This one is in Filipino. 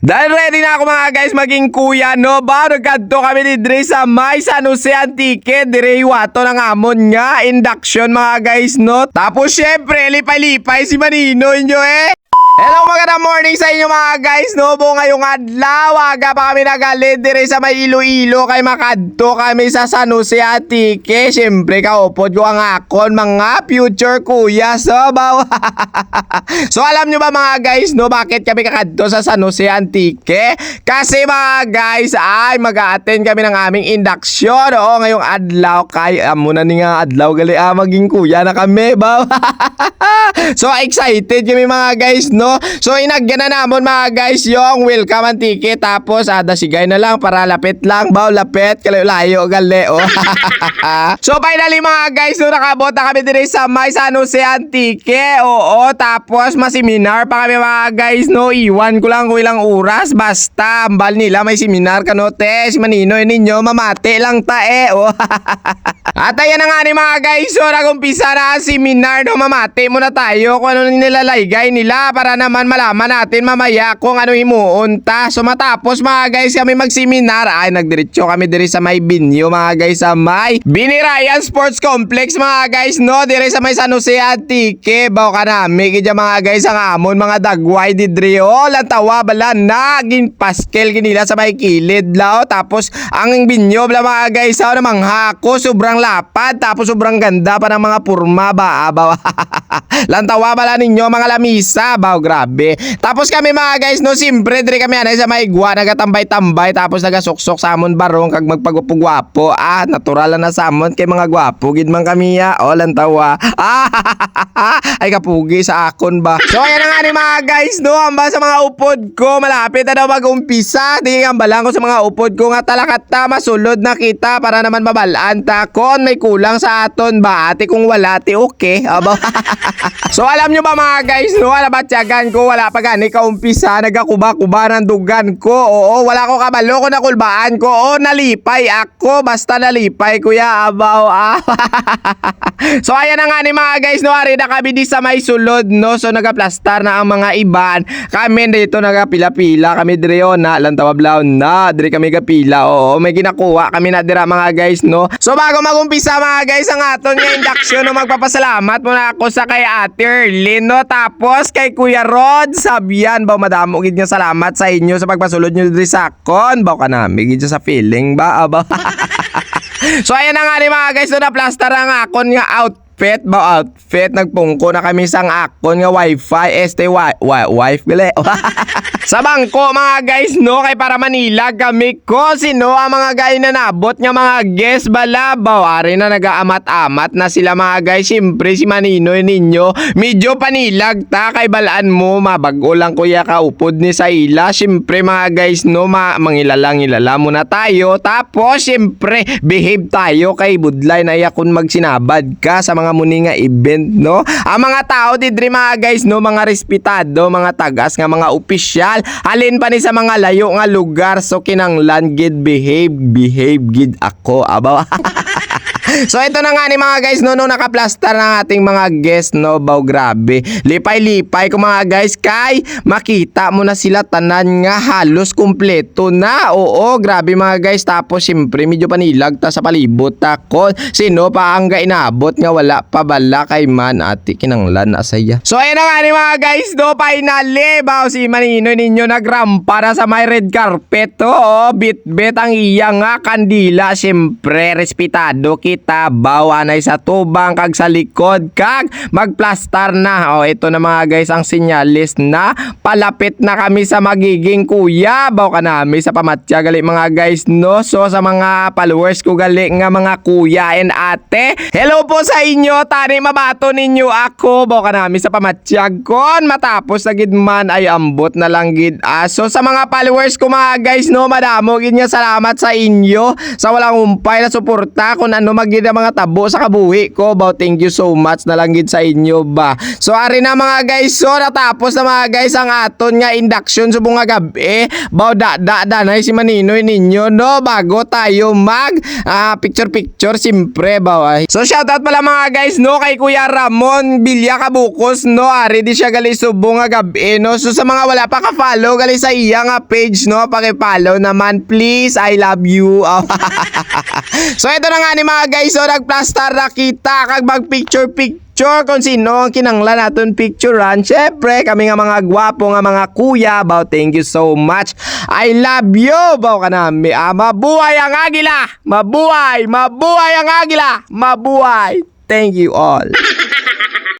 Dahil ready na ako mga guys maging kuya no? Ba nagkanto kami ni Dre sa may San Jose Antique Dire iwato ng amon nga induction mga guys no? Tapos syempre lipay-lipay si Manino nyo eh Hello magandang morning sa inyo mga guys no Buong ngayong adlaw aga pa kami nagalid dire sa may Iloilo kay makadto kami sa San Jose Antique Syempre kaupod ko ang akon mga future kuya so bawa So alam nyo ba mga guys no bakit kami kakadto sa San Jose Antique? Kasi mga guys ay mag attend kami ng aming induction. Oo ngayong adlaw kay amo ni nga adlaw gali ah, maging kuya na kami ba. so excited kami mga guys no. So inagyan na namon mga guys yung welcome Antique tapos ada sigay na lang para lapit lang baw lapit kalayo layo gali oh. so finally mga guys no nakabot na kami dire sa may San Jose Antique. Oo tapos maseminar pa kami mga guys no. Iwan ko lang kung ilang oras basta ambal nila may seminar kanote si Manino ninyo mamate lang ta eh. Oh. At ayan na nga ni mga guys, so nagumpisa na ang seminar no mamate muna tayo kung ano nilalaygay nila para naman malaman natin mamaya kung ano himuunta. So matapos mga guys kami magseminar, ay nagdiretso kami diri sa may binyo mga guys sa may Binirayan Sports Complex mga guys no, diri sa may San Jose Antique. Baw ka na, may gidya mga guys ang amon mga dagway di diri oh, lantawa bala na gin paskel ginila sa may kilid lao tapos ang binyo bala mga guys sa namang hako sobrang lapad. Tapos sobrang ganda pa ng mga purma ba abaw lantawa bala ninyo mga lamisa baw grabe. Tapos kami mga guys no simpre diri kami anay sa may igwa nagatambay-tambay tapos nagasuksok sa amon barong kag magpagupugwapo. Ah natural na sa amon kay mga gwapo. Gid man kami ya oh lantawa ah. Ay kapugi sa akon ba? So ayan na nga ni mga guys no amba sa mga upod ko. Malapit na daw mag-umpisa. Di ang balang ko sa mga upod ko nga talakata masulod na kita para naman mabalaan ta. Kon may kulang sa aton ba? Ate kung wala ti okay. So alam nyo ba mga guys no wala ba tiyagan ko wala pa gani ka umpisa nagakuba-kuba ng dugan ko. Oo wala ko kabalo ko nakulbaan ko. Oo nalipay ako. Basta nalipay kuya abaw. Ah so ayan na nga ni mga guys no ari na kami di sa may sulod no? So nagaplastar na ang mga iban. Kami dito nagapila-pila kami dire oh, na lantawa blaw na dire kami gapila. Oo may ginakuha kami na dira mga guys no? So bago magumpisa mga guys ang aton nga induction no magpapasalamat muna ako sa kay Ate Erlyn no? Tapos kay Kuya Rod Sabian. Ba madamo gid nga salamat sa inyo sa pagpasulod nyo diri sa akon. Ba ka na gid sa feeling ba? Aba So ayan na nga ni mga guys, no, na-plaster ang akon nga outfit ba? Outfit nagpungko na kami sang akon nga wifi este wi wi wife gali sa bangko mga guys no? Kay para Manila kami ko sino ang mga guys na nabot nga mga guest bala bawari na nagaamat-amat na sila mga guys. Siyempre si Manino ninyo medyo panilag ta kay balaan mo mabago lang kuya ka upod ni sa ila siyempre mga guys no? Ma mangilalang ilala muna tayo. Tapos siyempre behave tayo kay budlay. Na yakon magsinabad ka sa mga muni nga event no? Ang mga tao didri mga guys no? Mga respetado mga tagas nga mga opisyal. Halin pa ni sa mga layo nga lugar? So kinanglan gid behave behave gid ako. Abaw So ito na nga ni mga guys no no nakaplastar ng ating mga guest no baw grabe. Lipay-lipay ko mga guys kay makita mo na sila tanan nga halos kumpleto na. Oo, grabe mga guys tapos siyempre medyo panilag ta sa palibot takon. Sino pa ang gainabot nga wala pa bala kay man ati kinanglan asaya. So ayan na nga ni mga guys no finally baw si Manino ninyo nagrampa na sa may red carpet. Oo, bit-bit ang iya nga kandila siyempre respetado kita bawanay sa tubang kag sa likod kag magplastar na. Oh ito na mga guys ang sinyalis na. Palapit na kami sa magiging kuya. Baw ka nami sa pamatya gali mga guys no? So sa mga followers ko gali nga mga kuya and ate. Hello po sa inyo tani mabato ninyo ako. Baw ka nami sa pamatyag kon matapos na gid man ay ambot na lang gid. Ah, so sa mga followers ko mga guys no? Madamo gid nga salamat sa inyo sa walang umpay na suporta kung ano mag gid mga tabo sa kabuhi ko. Baw, thank you so much na lang sa inyo ba. So ari na mga guys, so natapos na mga guys ang aton nga induction sa bunga gabi. Baw, da da da na si Maninoy ninyo no bago tayo mag ah, picture picture simpre baw. So shoutout pala mga guys no kay Kuya Ramon Bilya Kabukos no ari di siya gali subong nga gabi no. So sa mga wala pa ka-follow gali sa iya nga page no paki-follow naman please. I love you. so ito na nga ni mga guys so nagplastar na kita kag mag picture picture kung sino ang kinanglan naton picturean. Syempre, kami nga mga gwapo nga mga kuya. Bao, thank you so much. I love you. Bao ka nami. Ah, mabuhay ang agila. Mabuhay. Mabuhay ang agila. Mabuhay. Thank you all.